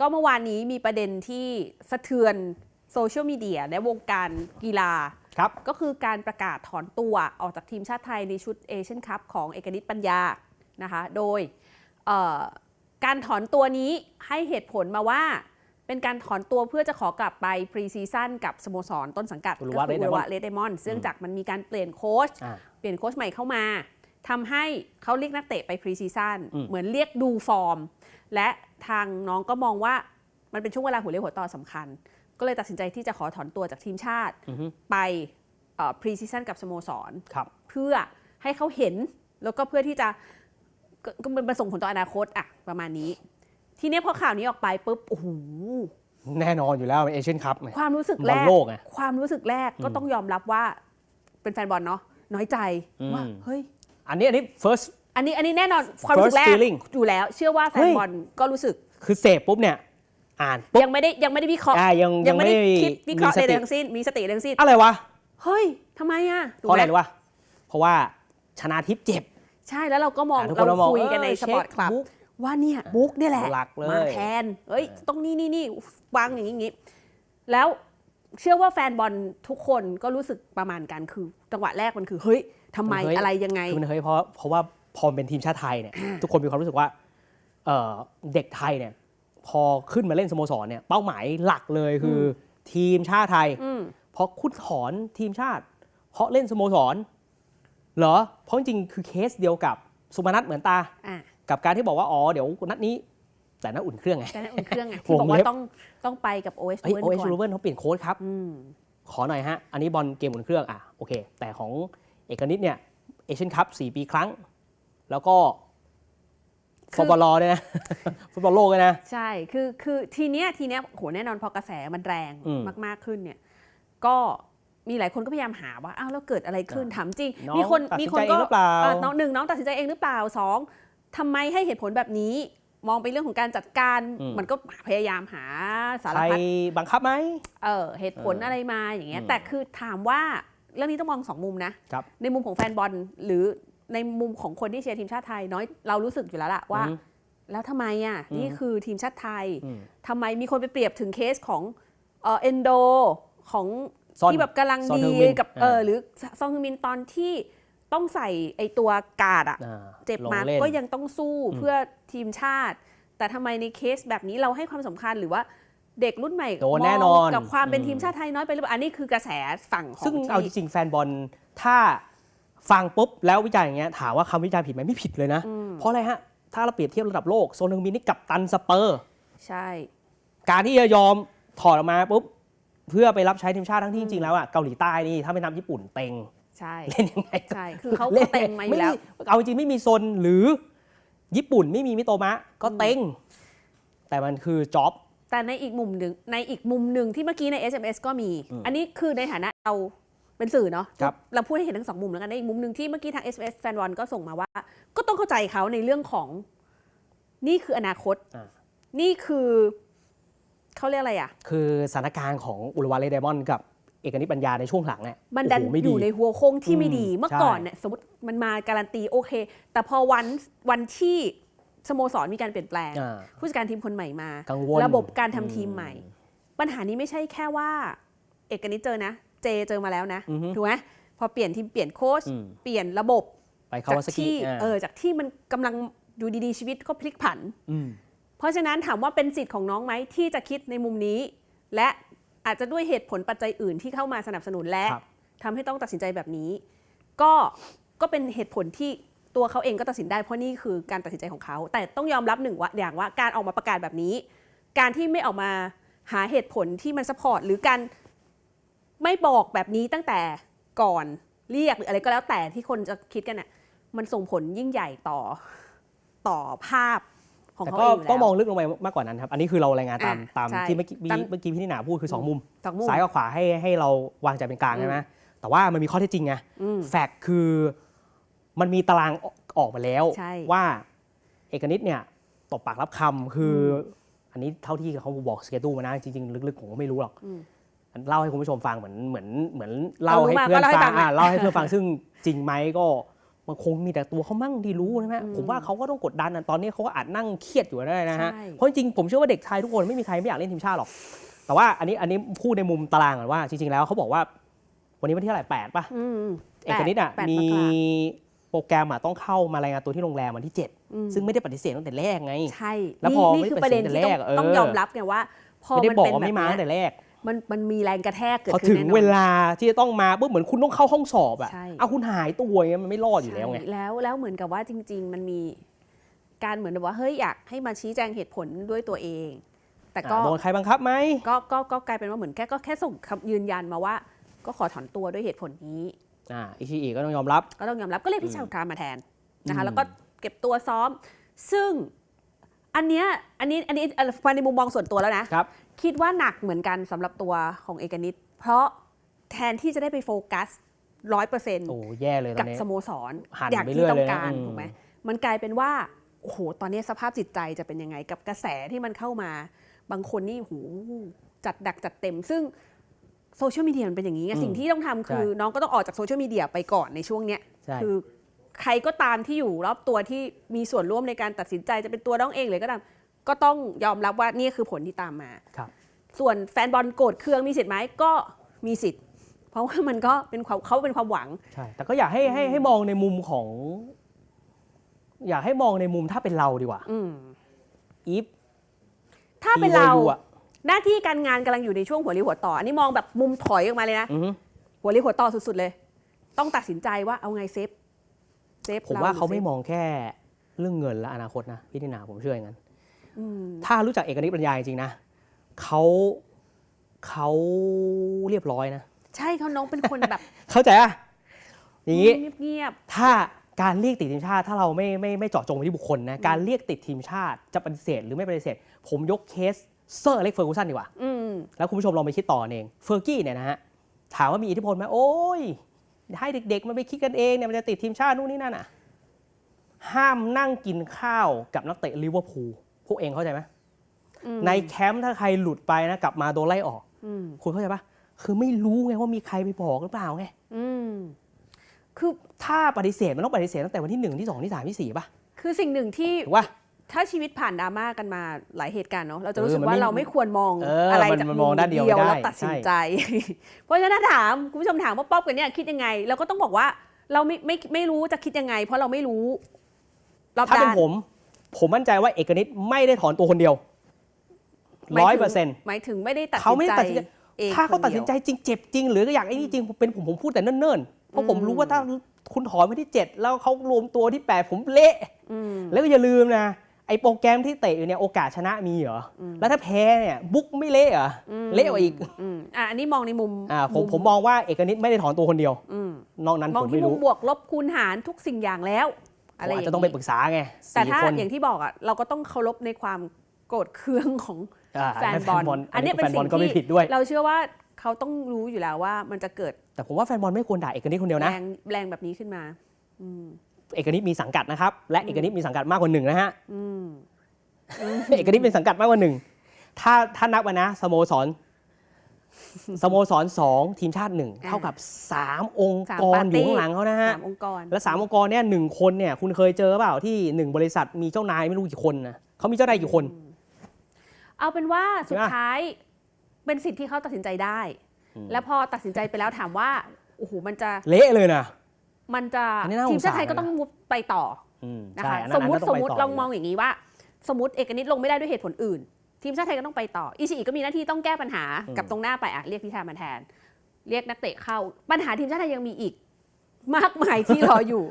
ก็เมื่อวานนี้มีประเด็นที่สะเทือนโซเชียลมีเดียและวงการกีฬาครับก็คือการประกาศถอนตัวออกจากทีมชาติไทยในชุดเอเชียนคัพของเอกนิตปัญญานะคะโดยเอ่อการถอนตัวนี้ให้เหตุผลมาว่า เป็นการถอนตัวเพื่อจะขอกลับไปพรีซีซั่นกับสโมสรต้นสังกัดอุก็รุวะคือ Red อุรุวะ Diamond เรดไดมอนด์ซึ่งจากมันมีการเปลี่ยนโค้ชอ่าเปลี่ยนโค้ชใหม่เข้ามาทำให้เขาเรียกนักเตะไปพรีซีซั่นอืมเหมือนเรียกดูฟอร์ม และ ทางน้องก็มองว่ามันเป็นช่วงเวลาหัวเรียวหัวต่อสำคัญ ก็เลยตัดสินใจที่จะขอถอนตัวจากทีมชาติอือฮึไปพรีซีซั่นกับสโมสรครับเพื่อให้เขาเห็นแล้วก็เพื่อที่จะก็ก็มันประส่งผลต่ออนาคตอะประมาณนี้ ทีเนี้ยพอข่าวนี้ออกไปปุ๊บโอ้โหแน่นอนอยู่แล้วเอเชียนคัพความรู้สึกบแรอลกโลกไงความรู้สึกแรกก็อืมต้องยอมรับว่าเป็นแฟนบอลเนาะน้อยใจอืมว่าเฮ้ยอันนี้อันนี้ first อันนี้อันนี้แน่นอนความรู้สึก First แรก feeling อยู่แล้ว เชื่อว่าแฟเฮ้นย บอลก็รู้สึก คือเสพปุ๊บเนี่ย อ่านปุ๊บ ยังไม่ได้ยังไม่ได้วิเคราะห์อ่ายังยัยังงไม่ไม่ได้ได้คิดวิเคราะห์มีใดสติ ๆทั้งสิ้นมีสติทั้งสิ้นอะไรวะ เฮ้ยทำไมอะถูเพกราะไหอะไรมรู้วะเพราะว่าชนะทิพย์เจ็บ ใช่แล้วเราก็มองอะทุกคนเราเรามองคุยกันในเออสปอร์ตเช็คคลับ บุ๊กว่าเนี่ยบุ๊กเนี่ยแหละหลักเลย มาแทนเอ้ยต้องนี่นี่นี่วางอย่างนี้อย่างนี้แล้วเชื่อว่าแฟนบอลทุกคนก็รู้สึกประมาณกันคือจังหวะแรกมันคือเฮ้ยทำไมเฮ้ยอะไรยังไง คือมันเฮ้ยเพราะเพราะว่า พอมันเป็นทีมชาติไทยเนี่ยทุกคนมีความรู้สึกว่าเอ่อเด็กไทยเนี่ยพอขึ้นมาเล่นสโมสรเนี่ยเป้าหมายหลักเลยคืออทีมชาติไทยอืมเพราะคุณถอนทีมชาติ เพราะเล่นสโมสรเหรอ เพราะจริงๆคือเคสเดียวกับสุมานัทเหมือนตาอะกับการที่บอกว่า อ๋อ เดี๋ยวนัดนี้ แต่นัดอุ่นเครื่องไงแต่นั่นอุ่นเครื่องไงที่บอกวงว่าเล็บต้องต้องไปกับโอเอสเฮ้ยโอเอก่ชูอนรูเบิร์เขาเปลี่ยนโค้ชครับอืมขอหน่อยฮะ อันนี้บอลเกมอุ่นเครื่องอะโอเค แต่ของเอกนิตเนี่ยเอเชียนคัพสี่ปีครั้ง แล้วก็คือฟุตบอลลอด้วยนะ ฟุตบอลโลกเลยนะ ใช่ คือ คือ ทีเนี้ย ทีเนี้ยโหแน่นอนพอกระแสมันแรงอืมมาก ๆ ขึ้นเนี่ย ก็มีหลายคนก็พยายามหาว่า อ้าว แล้วเกิดอะไรขึ้น ถามจริง น้องมีคน ตัดมีสินคนใจเอก็งหรือเปล่าอะน้องหนึ่งน้องตัดสินใจเองหรือเปล่าสองทำไมให้เหตุผลแบบนี้ มองไปเรื่องของการจัดการอืมมันก็พยายามหาสารใครพัด บังคับไหม เออเหตุผลเออออะไรมาอย่างเงี้ย อืมแต่คือถามว่าเรื่องนี้ต้องมองสองมุมนะครับ ในมุมของแฟนบอลหรือ ในมุมของคนที่เชียร์ทีมชาติไทยน้อยเรารู้สึกอยู่แล้วล่ะว่าอืมแล้วทำไมอะอืมนี่คือทีมชาติไทยอืมทำไมมีคนไปเปรียบถึงเคสของเอ่อ็นโดของซอนที่แบบกำลังซอนดีฮึงมินกับเอออ่าหรือซองฮึงมินตอนที่ต้องใส่ไอตัวกาดอะอ่าเจ็บลงมาเล่นก็ยังต้องสู้อืมเพื่อทีมชาติ แต่ทำไมในเคสแบบนี้เราให้ความสำคัญหรือว่าเด็กรุ่นใหม่โดนแน่นอนมงกับความเป็นอืมทีมชาติไทยน้อยไปหรือเปล่าอันนี้คือกระแสฝั่งของซึ่งเอาจที่ริงๆแฟนบอลถ้า ฟังปุ๊บแล้ววิจารณ์อย่างเงี้ยถามว่าคำวิจารณ์ผิดไหมไม่ผิดเลยนะอืมเพราะอะไรฮะ ถ้าเราเปรียบเทียบระดับโลกโซนหนึ่งมินนี่กับตันสเปอร์ ใช่ การที่จะยอมถอดออกมาปุ๊บเพื่อไปรับใช้ทีมชาติทั้งที่จริงๆแล้วอะเกาหลีใต้นี่ถ้าไม่นับญี่ปุ่นเต็งใช่เล่นยังไงก็ใช่คือเขาก็เต็งมาอยู่แล้วไเอาจริงๆไม่มีโซนหรือญี่ปุ่นไม่มีมิโตมะก็เต็ง แต่มันคือจ็อบแต่ในอีกมุมหนึ่งในอีกมุมหนึ่งที่เมื่อกี้ใน SMS ก็มีอืมอันนี้คือในฐานะเรา เป็นสื่อเนาะครับเราพูดให้เห็นทั้งสองมุมแล้วกันในอีกมุมหนึ่งที่เมื่อกี้ทาง SMS แฟนบอลก็ส่งมาว่า ก็ต้องเข้าใจเขาในเรื่องของนี่คืออนาคต อ่า นี่คือเขาเรียกอะไรอะ คือสถานการณ์ของอุลวาเลเดมอนกับเอกนิตปัญญาในช่วงหลังเนี่ยมันดันโอ้โหไม่อดียู่ในหัวโค้งที่ไม่ดี อืมเมื่อใช่ก่อนเนี่ยสมมติมันมาการันตีโอเค แต่พอวันวันที่สโมสรมีการเปลี่ยนแปลง อ่าผู้จัดการทีมคนใหม่มา กังวลระบบการทำทีมใหม่ ปัญหานี้ไม่ใช่แค่ว่า เอกนิตเจอนะ เจเจอมาแล้วนะอือฮึ ถูกไหมพอเปลี่ยนทีมเปลี่ยนโค้ชอืม เปลี่ยนระบบ ไปคาวาจากซากิที่อ่าเออจากที่มันกำลังอยู่ดีๆชีวิตก็พลิกผัน มเพราะฉะนั้นถามว่าเป็นสิทธิ์ของน้องไหมที่จะคิดในมุมนี้ และอาจจะด้วยเหตุผลปัจจัยอื่นที่เข้ามาสนับสนุนและครับ ทำให้ต้องตัดสินใจแบบนี้ ก็ก็เป็นเหตุผลที่ตัวเขาเองก็ตัดสินได้เพราะนี่คือการตัดสินใจของเขา แต่ต้องยอมรับหนึ่งว่าอย่างว่าการออกมาประกาศแบบนี้ การที่ไม่ออกมาหาเหตุผลที่มันสปอร์ตหรือการ ไม่บอกแบบนี้ตั้งแต่ก่อนเรียกหรืออะไรก็แล้วแต่ที่คนจะคิดกันน่ะมันส่งผลยิ่งใหญ่ต่อต่อภาพของแต่เขาก็เองอยู่แล้วต้องมองลึกลงไปมากกว่านั้นครับ อันนี้คือเรารายงานตามอะตามใช่ที่เมื่อกี้ตามเมื่อกี้พี่นิหนาพูดคือสองมุม สองมุมซ้ายกับขวาให้ให้เราวางใจเป็นกลางอืมใช่ไหมแต่ว่ามันมีข้อเท็จจริงไงอืมแฟกต์คือมันมีตารางออกออกมาแล้ว ใช่ ว่าเอกนิตเนี่ยตบปากรับคำคือออันนี้เท่าที่เขาบอกสเกดูมานะจริงๆ ลึกๆผมก็ไม่รู้หรอก อืม เล่าให้คุณผู้ชมฟังเหมือนเหมือนเหมือนเล่าเอารู้ให้มาเพื่อนก็เล่าให้ฟัฟังงอะหน่อยเล่าให้เพื่อนฟังซึ่งจริงไหมก็มันคงมีแต่ตัวเขามั่งที่รู้นะฮะอืมผมว่าเขาก็ต้องกดดันนะตอนนี้เขาก็อาจนั่งเครียดอยู่ได้นะฮะใช่เพราะจริงๆผมเชื่อว่าเด็กไทยทุกคนไม่มีใครไม่อยากเล่นทีมชาติหรอก แต่ว่าอันนี้อันนี้พูดในมุมตารางก่อนว่า จริง ๆ แล้วเขาบอกว่า วันนี้วันที่เท่าไหร่แปดป่ะอืมเอกนิตอะแปดมีกราโปรแกรมอะต้องเข้ามารายงานตัวที่โรงแรมวันที่อืม7ซึ่งไม่ได้ปฏิเสธตั้งแต่แรกไงใช่แล้วนี่พอนี่ไม่คือประเด็นปฏิที่เสธต้องแต่แรกเออต้องยอมรับไงว่าพอไม่ได้มันบอกเป็นว่าแบบไม่มาเนี้ตั้งแต่ยแรก มันมันมีแรงกระแทกเกิดพอขึ้นถึงแน่นอน เวลาที่จะต้องมาปุ๊บเหมือนคุณต้องเข้าห้องสอบอะใช่ เอาคุณหายตัวอย่างเงี้ยมันไม่รอดอยู่แล้วไง ใช่แล้วแล้วเหมือนกับว่าจริง ๆ มันมีการเหมือนแบบว่าเฮ้ยอยากให้มาชี้แจงเหตุผลด้วยตัวเอง แต่ก็อะโดนใครบังคับไหม ก็ก็ก็กลายเป็นว่าเหมือนแค่ก็แค่ส่งคำยืนยันมาว่า ก็ขอถอนตัวด้วยเหตุผลนี้ อ่าอิชิอิก็ต้องยอมรับ ก็ต้องยอมรับก็เรียกพี่ชาวครามมาแทนนะคะอืมแล้วก็เก็บตัวซ้อม ซึ่งอันเนี้ยอันนี้อันนี้เอ่อมาในมุมมองส่วนตัวแล้วนะ ครับ คิดว่าหนักเหมือนกันสำหรับตัวของเอกนิตเพราะแทนที่จะได้ไปโฟกัสร้อยเปอร์เซ็นต์โอ้แย่เลยตอกับนนี้ สโมสรหันอย่างไปเรื่ที่อยต้อเลงยนะการอืม ถูกไหมมันกลายเป็นว่าโอ้โหตอนนี้สภาพจิตใจจะเป็นยังไงกับกระแสที่มันเข้ามา บางคนนี่โหจัดดักจัดเต็ม ซึ่งโซเชียลมีเดียมันเป็นอย่างนี้ไงอืมสิ่งที่ต้องทำคือน้องก็ต้องออกจากโซเชียลมีเดียไปก่อนในช่วงเนี้ย ใช่ คือใครก็ตามที่อยู่รอบตัวที่มีส่วนร่วมในการตัดสินใจจะเป็นตัวน้องเองเลยก็ตาม ก็ต้องยอมรับว่านี่คือผลที่ตามมา ครับ ส่วนแฟนบอลโกรธเคืองมีสิทธิ์ไหมก็มีสิทธิ์ เพราะว่ามันก็เป็นความเขาเป็นความหวัง ใช่ แต่ก็อยากให้ให้ให้มองในมุมของ อยากให้มองในมุมถ้าเป็นเราดีกว่า อืมอีฟถ้าเป็นเราทีวัยอะหน้าที่การงานกำลังอยู่ในช่วงหัวเรียวหัวต่อ อันนี้มองแบบมุมถอยออกมาเลยนะ อือฮึหัวเรียวหัวต่อสุดๆเลย ต้องตัดสินใจว่าเอาไงเซฟเซฟผมว่าหรือเขาไม่ซฟมองแค่เรื่องเงินและอนาคตนะพี่นินาผมเชื่ออย่างนั้นอืม ถ้ารู้จักเอกนิตปัญญาจริงๆนะเขาเขาเรียบร้อยนะ ใช่เขาน้องเป็นคนแบบ เข้าใจอะอย่างนี้เงียบถ้าการเรียกติดทีมชาติ ถ้าเราไม่ไม่ไม่เจาะจงไปที่บุคคลนะการเรียกติดทีมชาติจะปฏิเสธหรือไม่ปฏิเสธ ผมยกเคสเซอร์อเล็กเฟอร์กูสันดีกว่าๆอืมแล้วคุณผู้ชมลองไปคิดต่อเองเฟอร์กี้เนี่ยนะฮะถามว่ามีอิทธิพลไหมโอ้ยให้เด็กๆ มันไปคิดกันเองเนี่ยมันจะติดทีมชาตินู่นนี่นั่นอะ ห้ามนั่งกินข้าวกับนักเตะลิเวอร์พูล พวกเองเข้าใจไหมอืมในแคมป์ถ้าใครหลุดไปนะกลับมาโดนไล่ออกอืมคุณเข้าใจปะคือไม่รู้ไงว่ามีใครไปบอกหรือเปล่าไงอืมคือถ้าปฏิเสธมันต้องปฏิเสธตั้งแต่วันที่หนึ่งที่สองที่สามที่สี่ป่ะคือสิ่งหนึ่งที่ถูกป่ะถ้าชีวิตผ่านดราม่ากันมาหลายเหตุการณ์เนาะเราจะรู้สึกเออมันว่าไม่เราไม่ควรมองเอออะไรมันจากมันมองด้านเดียวไม่ได้แล้วตัดสินใจ เพราะฉะนั้นถ้าถามคุณผู้ชมถามว่าป๊อบกันเนี่ยคิดยังไง เราก็ต้องบอกว่าเราไม่ไม่ไม่รู้จะคิดยังไง เพราะเราไม่รู้รอบถ้าเป็นด้านผม ผมมั่นใจว่าเอกนิตไม่ได้ถอนตัวคนเดียวหมายร้อยถึงเปอร์เซ็นต์หมายถึงไม่ได้ตัดเขาสินไม่ได้ใจตัดสินใจเองถ้าเขาคนตัดสินใจยวจริงเจ็บจริง หรืออย่างไอ้นี่จริงเป็นผมผมพูดแต่เนิ่นๆเพราะผมรู้ว่าถ้าคุณถอนไปที่ 7 แล้วเขารวมตัวที่ 8 ผมเละอืมแล้วก็อย่าลืมนะไอ้โปรแกรมที่เตะอยู่เนี่ยโอกาสชนะมีเหรออแล้วถ้าแพ้เนี่ยบุ๊กไม่เละเหรออมเละกว่าอีกอืมอะอันนี้มองในมุมอ่าผมผมมองว่าเอกนิตไม่ได้ถอนตัวคนเดียวอืมนอกนั้นมองผมที่ไม่มุมรู้บวกลบคูณหารทุกสิ่งอย่างแล้ว อะไรผมออาจย่างจะต้องไปปรึนี้กษาไงแต่สี่ถ้าคนอย่างที่บอกอะเราก็ต้องเคารพในความโกรธเคืองของอ่าแฟนบอลอัอันนนี้นี้เป็นแฟนบสิ่อลงก็ไม่ที่ผิดด้วยเราเชื่อว่าเขาต้องรู้อยู่แล้วว่ามันจะเกิด แต่ผมว่าแฟนบอลไม่ควรด่าเอกนิตคนเดียวแรนะงแรงแบบนี้ขึ้นมาอืมเอกนิตมีสังกัดนะครับ และเอกนิตมีสังกัดมากกว่าหนึ่งนะฮะอืมเอกนิตเป็นสังกัดมากกว่าหนึ่งถ้าถ้านับมานะสโมสร สโมสรสองทีมชาติหนึ่งอ่าเท่ากับสามองค์สามกรปาร์อตี้ยู่ข้างหลังเขานะฮะสามองค์กร และสามองค์กรเนี่ยหนึ่งคนเนี่ยคุณเคยเจอเปล่าที่หนึ่งบริษัทมีเจ้านายไม่รู้กี่คนนะเขามีเจ้านายกี่คน เอาเป็นว่าสุดใช่ปะท้ายเป็นสิทธิ์ที่เขาตัดสินใจได้อืมแล้วพอตัดสินใจไปแล้วถามว่าโอ้โหมันจะเละเลยนะมันจะอันนี้น่าสงสารทีมชาติไทยก็นะต้องมุดไปต่ออืมนะใช่คะอันนั้นสมมติอันนั้นสต้มไปมติต่ลองมองอย่างนี้ว่า สมมติเอกนิตลงไม่ได้ด้วยเหตุผลอื่น ทีมชาติไทยก็ต้องไปต่ออิชิอิก็มีหน้าที่ต้องแก้ปัญหากับตรงหน้าไปอะเรียกพิธามาแทน เรียกนักเตะเข้า ปัญหาทีมชาติไทยยังมีอีก มากมายที่รออยู่